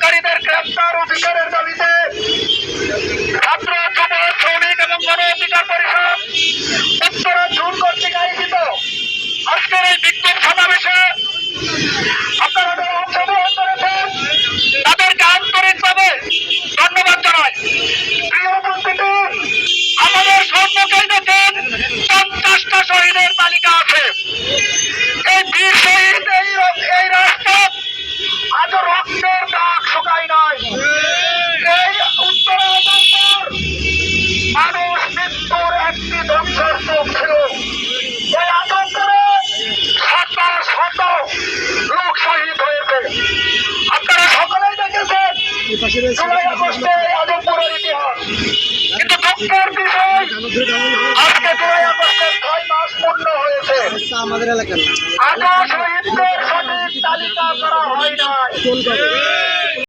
হত্যাকারীদের গ্রেফতার ও দাবিতে ছাত্র যুব শ্রমিক এবং গণ অধিকার পরিষদ উত্তরা জুন কর্তৃক আয়োজিত আজকের এই বিক্ষোভ সমাবেশে আপনারা যারা অংশগ্রহণ করেছেন। তাদেরকে আন্তরিকভাবে ধন্যবাদ জানাই। আমাদের সম্মুখে দেখেন পঞ্চাশটা শহীদের তালিকা আছে। জুলাই আগস্টে আদমপুরের ইতিহাস কিন্তু দুঃখের বিষয় আজকে জুলাই আগস্টের ছয় মাস পূর্ণ হয়েছে আমাদের এলাকার আকাশ শহীদদের সঠিক তালিকা করা হয় নাই।